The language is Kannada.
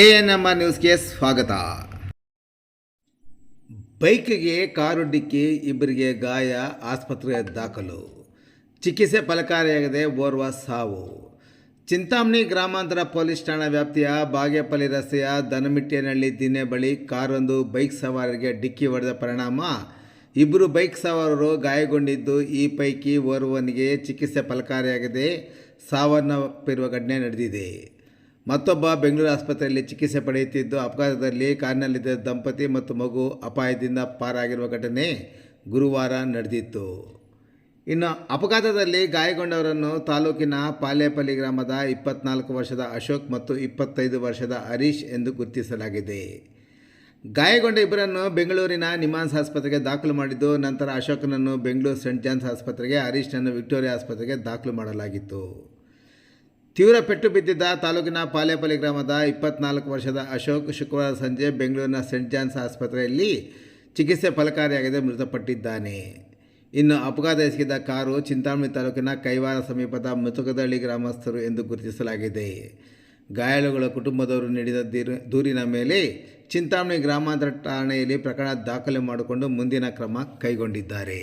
ಎ ಎನ್ ಎಂ ಆರ್ ನ್ಯೂಸ್ಗೆ ಸ್ವಾಗತ. ಬೈಕ್ಗೆ ಕಾರು ಡಿಕ್ಕಿ, ಇಬ್ಬರಿಗೆ ಗಾಯ ಆಸ್ಪತ್ರೆಯ ದಾಖಲು. ಚಿಕಿತ್ಸೆ ಫಲಕಾರಿಯಾಗದೆ ಓರ್ವ ಸಾವು. ಚಿಂತಾಮಣಿ ಗ್ರಾಮಾಂತರ ಪೊಲೀಸ್ ಠಾಣಾ ವ್ಯಾಪ್ತಿಯ ಬಾಗೇಪಲ್ಲಿ ರಸ್ತೆಯ ದನಮಿಟ್ಟಿಯನಹಳ್ಳಿ ದಿನ್ನೆ ಬಳಿ ಕಾರೊಂದು ಬೈಕ್ ಸವಾರರಿಗೆ ಡಿಕ್ಕಿ ಹೊಡೆದ ಪರಿಣಾಮ. ಇಬ್ಬರು ಬೈಕ್ ಸವಾರರು ಗಾಯಗೊಂಡಿದ್ದು, ಈ ಪೈಕಿ ಓರ್ವನಿಗೆ ಚಿಕಿತ್ಸೆ ಫಲಕಾರಿಯಾಗದೆ ಸಾವನ್ನಪ್ಪಿರುವ ಘಟನೆ ನಡೆದಿದೆ. ಮತ್ತೊಬ್ಬ ಬೆಂಗಳೂರು ಆಸ್ಪತ್ರೆಯಲ್ಲಿ ಚಿಕಿತ್ಸೆ ಪಡೆಯುತ್ತಿದ್ದು ಅಪಘಾತದಲ್ಲಿ ಕಾರಿನಲ್ಲಿದ್ದ ದಂಪತಿ ಮತ್ತು ಮಗು ಅಪಾಯದಿಂದ ಪಾರಾಗಿರುವ ಘಟನೆ ಗುರುವಾರ ನಡೆದಿತ್ತು. ಇನ್ನು ಅಪಘಾತದಲ್ಲಿ ಗಾಯಗೊಂಡವರನ್ನು ತಾಲೂಕಿನ ಪಾಲೇಪಲ್ಲಿ ಗ್ರಾಮದ ಇಪ್ಪತ್ನಾಲ್ಕು ವರ್ಷದ ಅಶೋಕ್ ಮತ್ತು ಇಪ್ಪತ್ತೈದು ವರ್ಷದ ಹರೀಶ್ ಎಂದು ಗುರುತಿಸಲಾಗಿದೆ. ಗಾಯಗೊಂಡ ಇಬ್ಬರನ್ನು ಬೆಂಗಳೂರಿನ ನಿಮಾನ್ಸ್ ಆಸ್ಪತ್ರೆಗೆ ದಾಖಲು ಮಾಡಿದ್ದು, ನಂತರ ಅಶೋಕನನ್ನು ಬೆಂಗಳೂರು ಸೆಂಟ್ ಜಾನ್ಸ್ ಆಸ್ಪತ್ರೆಗೆ, ಹರೀಶ್ನನ್ನು ವಿಕ್ಟೋರಿಯಾ ಆಸ್ಪತ್ರೆಗೆ ದಾಖಲು ಮಾಡಲಾಗಿತ್ತು. ತೀವ್ರ ಪೆಟ್ಟು ಬಿದ್ದಿದ್ದ ತಾಲೂಕಿನ ಪಾಲೇಪಲ್ಲಿ ಗ್ರಾಮದ ಇಪ್ಪತ್ನಾಲ್ಕು ವರ್ಷದ ಅಶೋಕ್ ಶುಕ್ರವಾರ ಸಂಜೆ ಬೆಂಗಳೂರಿನ ಸೆಂಟ್ ಜಾನ್ಸ್ ಆಸ್ಪತ್ರೆಯಲ್ಲಿ ಚಿಕಿತ್ಸೆ ಫಲಕಾರಿಯಾಗದೆ ಮೃತಪಟ್ಟಿದ್ದಾನೆ. ಇನ್ನು ಅಪಘಾತ ಎಸಗಿದ ಕಾರು ಚಿಂತಾಮಣಿ ತಾಲೂಕಿನ ಕೈವಾರ ಸಮೀಪದ ಮುತುಕದಹಳ್ಳಿ ಗ್ರಾಮಸ್ಥರು ಎಂದು ಗುರುತಿಸಲಾಗಿದೆ. ಗಾಯಾಳುಗಳ ಕುಟುಂಬದವರು ನೀಡಿದ ದೀರು, ದೂರಿನ ಮೇಲೆ ಚಿಂತಾಮಣಿ ಗ್ರಾಮಾಂತರ ಠಾಣೆಯಲ್ಲಿ ಪ್ರಕರಣ ದಾಖಲೆ ಮಾಡಿಕೊಂಡು ಮುಂದಿನ ಕ್ರಮ ಕೈಗೊಂಡಿದ್ದಾರೆ.